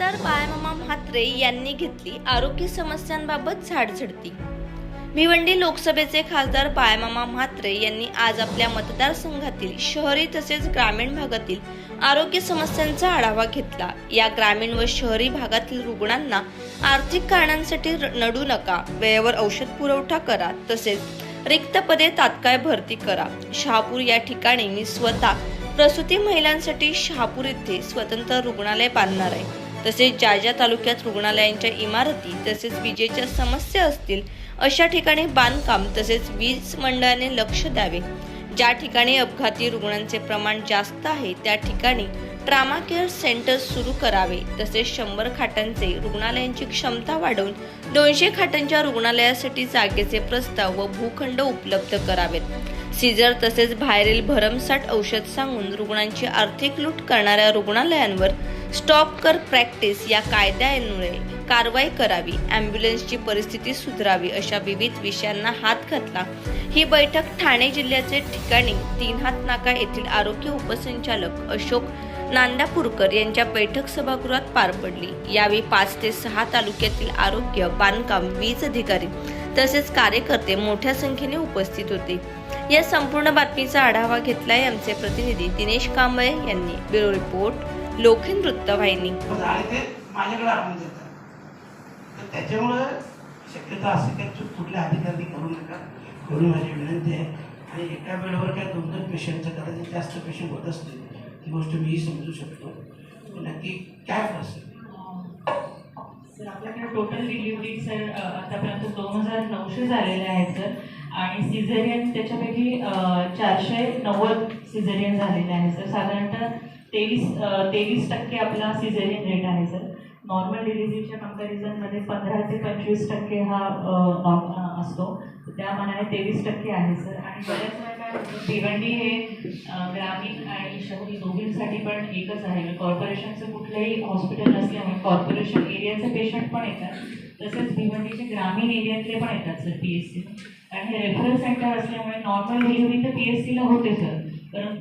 म्हात्रे यांनी घेतली. आरोग्य समस्यांबाबत झाडझडती. भिवंडी लोकसभेचे खासदार बाळमामा म्हात्रे यांनी आज आपल्या मतदारसंघातील शहरी तसेच ग्रामीण भागातील आरोग्य समस्यांचा आढावा घेतला. या ग्रामीण व शहरी भागातील रुग्णांना आर्थिक कारणांसाठी नडू नका. वेळेवर औषध पुरवठा करा. तसेच रिक्त पदे तात्काळ भरती करा. शहापूर या ठिकाणी मी स्वतः प्रसूती महिलांसाठी शहापूर येथे स्वतंत्र रुग्णालय बांधणार आहे. तसेच ज्या ज्या तालुक्यात रुग्णालयांच्या इमारती तसेच विजेच्या समस्या असतील अशा ठिकाणी बांधकाम तसेच वीज मंडळाने लक्ष द्यावे. ज्या ठिकाणी अपघाती रुग्णांचे प्रमाण जास्त आहे त्या ठिकाणी ट्रामा केअर सेंटर सुरू करावे. तसेच शंभर खाटांचे रुग्णालयांची क्षमता वाढवून दोनशे खाटांच्या रुग्णालयासाठी जागेचे प्रस्ताव व भूखंड उपलब्ध करावेत. सीझर तसेच बाहेरील भरमसाठ औषध सांगून रुग्णांची आर्थिक लूट करणाऱ्या रुग्णालयांवर स्टॉप कर प्रॅक्टिस या कायद्यामुळे कारवाई करावी ॲम्ब्युलन्सची परिस्थिती सुधारावी अशा विविध विषयांना हात घातला. ही बैठक ठाणे जिल्ह्याचे ठिकाणी तीन हात नाका येथील आरोग्य उपसंचालक अशोक नांदापूरकर यांच्या बैठक सभागृहात पार पडली. यावेळी पाच ते सहा तालुक्यातील आरोग्य बांधकाम वीज अधिकारी तसेच कार्यकर्ते मोठ्या संख्येने उपस्थित होते. या संपूर्ण बातमीचा आढावा घेतलाय आमचे प्रतिनिधी दिनेश कांबळे यांनी. ब्युरो रिपोर्ट लोकहित वृत्तवाहिनी आणि ते माझ्याकडे देतात. तर त्याच्यामुळं शक्यता असे काही चूक कुठल्या अधिकारी करू नका. एवढी माझी विनंती आहे. आणि एका वेळेवर काय दोन दोन पेशंटचं कदाचित जास्त पेशंट होत असतील ती गोष्ट मीही समजू शकतो. पण नक्की काय असेल? सर आपल्याकडे टोटल डिलिव्हरी सर आतापर्यंत दोन हजार नऊशे झालेले आहेत सर. आणि सिझेरियन त्याच्यापैकी चारशे नव्वद सिझेरियन झालेले आहे सर. साधारणतः तेवीस तेवीस टक्के आपला सिझेरियन रेट आहे सर नॉर्मल डिलिव्हरीच्या कम्पॅरिझनमध्ये पंधरा ते पंचवीस टक्के हा असतो. त्या मनाने तेवीस टक्के आहे सर आणि बऱ्याच वेळा काय भिवंडी हे ग्रामीण आणि शहरी दोघींसाठी पण एकच आहे. म्हणजे कॉर्पोरेशनचं कुठलंही हॉस्पिटल नसल्यामुळे कॉर्पोरेशन एरियाचे पेशंट पण येतात. तसेच भिवंडीचे ग्रामीण एरियातले पण येतात सर पी एस सी आणि हे रेफरल सेंटर असल्यामुळे नॉर्मल डिलिव्हरी तर पी एस सीला होते सर परंतु